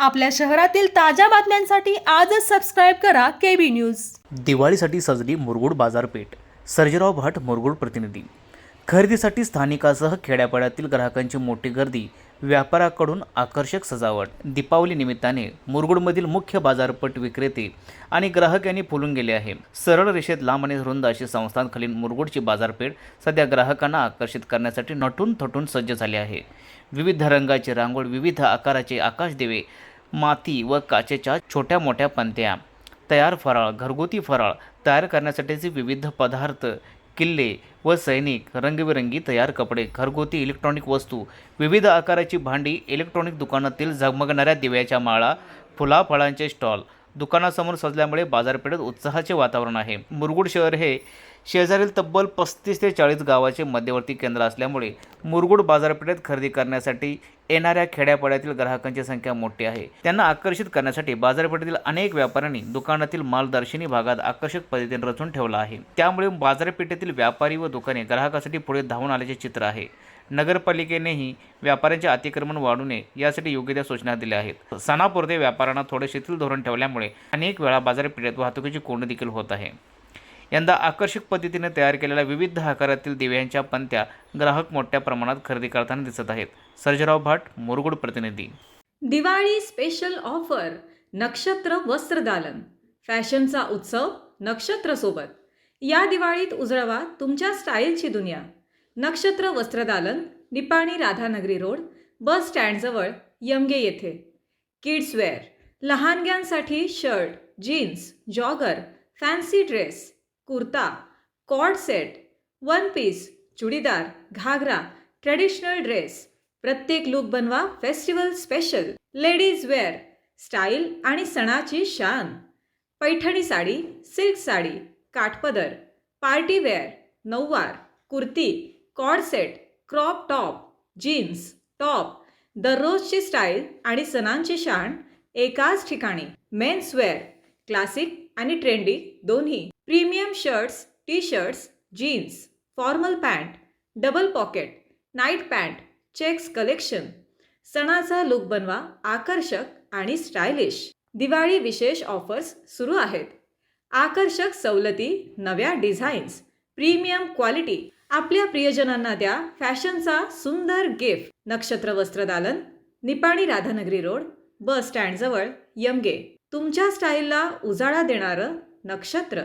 आपल्या शहरातील ताज्या बातम्यांसाठी आजच सबस्क्राईब करा केबी न्यूज दिवाळीसाठी सजली मुरगुड बाजारपेठ सर्जेराव भट मुरगुड प्रतिनिधी. खरेदीसाठी स्थानिकासह खेड्यापाड्यातील ग्राहकांची मोठी गर्दी व्यापाराकडून आकर्षक सजावट. दीपावली निमित्ताने मुरगुडमधील मुख्य बाजारपट विक्रेते आणि ग्राहक यांनी फुलून गेले आहे. सरळ रेषेत लांब आणि रुंद अशी संस्थांखालील मुरगुडची बाजारपेठ सध्या ग्राहकांना आकर्षित करण्यासाठी नटून थटून सज्ज झाली आहे. विविध रंगाची रांगोळ विविध आकाराचे आकाशदेवे माती व काचेच्या छोट्या मोठ्या पंत्या तयार फराळ घरगुती फराळ तयार करण्यासाठीचे विविध पदार्थ किल्ले व सैनिक रंगबिरंगी तयार कपडे घरगुती इलेक्ट्रॉनिक वस्तू विविध आकाराची भांडी इलेक्ट्रॉनिक दुकानातील झगमगणाऱ्या दिव्याच्या माळा फुलाफळांचे स्टॉल दुकानासमोर सजल्यामुळे बाजारपेठेत उत्साहाचे वातावरण आहे. मुरगुड शहर हे शेजारील तब्बल पस्तीस ते चाळीस गावाचे मध्यवर्ती केंद्र असल्यामुळे मुरगुड बाजारपेठेत खरेदी करण्यासाठी येणाऱ्या खेड्यापाड्यातील ग्राहकांची संख्या मोठी आहे. त्यांना आकर्षित करण्यासाठी बाजारपेठेतील अनेक व्यापाऱ्यांनी दुकानातील माल दर्शनी भागात आकर्षक पद्धतीने रचून ठेवला आहे. त्यामुळे बाजारपेठेतील व्यापारी व दुकाने ग्राहकासाठी पुढे धावून आल्याचे चित्र आहे. नगरपालिकेनेही व्यापाऱ्यांचे अतिक्रमण वाढू नये यासाठी योग्य त्या सूचना दिल्या आहेत. सणापुरते व्यापाऱ्यांना थोडे शिथिल धोरण ठेवल्यामुळे अनेक वेळा बाजारपेठेत वाहतुकीची कोंडी देखील होत आहे. यंदा आकर्षक पद्धतीने तयार केलेल्या विविध आकारातील दिव्यांच्या पंत्या ग्राहक मोठ्या प्रमाणात खरेदी करताना दिसत आहेत. सर्जराव भाट मुरगुड प्रतिनिधी. दिवाळी स्पेशल ऑफर नक्षत्र वस्त्रदालन फॅशनचा उत्सव नक्षत्र सोबत. या दिवाळीत उजळवा तुमच्या स्टाईलची दुनिया. नक्षत्र वस्त्रदालन निपाणी राधानगरी रोड बस स्टँडजवळ यमगे येथे. Kidswear लहानग्यांसाठी shirt jeans jogger fancy dress kurta co-ord set one piece churidar ghagra traditional dress प्रत्येक लुक बनवा festival special. Ladies wear style आणि सणाची शान. पैठणी साडी सिल्क साडी काठपदर. पार्टी वेअर नऊवार kurti co-ord set crop top jeans top दररोजची style आणि सणांची शान एकाच ठिकाणी. मेन्स वेअर क्लासिक आणि ट्रेंडी दोन्ही. Premium shirts T shirts jeans formal pant double pocket night pant checks collection. सणाचा लुक बनवा आकर्षक आणि स्टायलिश. दिवाळी विशेष ऑफर्स सुरू आहेत. आकर्षक सवलती नव्या डिझाईन्स प्रीमियम क्वालिटी. आपल्या प्रियजनांना द्या फॅशनचा सुंदर gift. Nakshatra Vastradalan Nipani Radhanagari road bus स्टँडजवळ Yamage. तुमच्या स्टाईलला उजाळा देणारं नक्षत्र.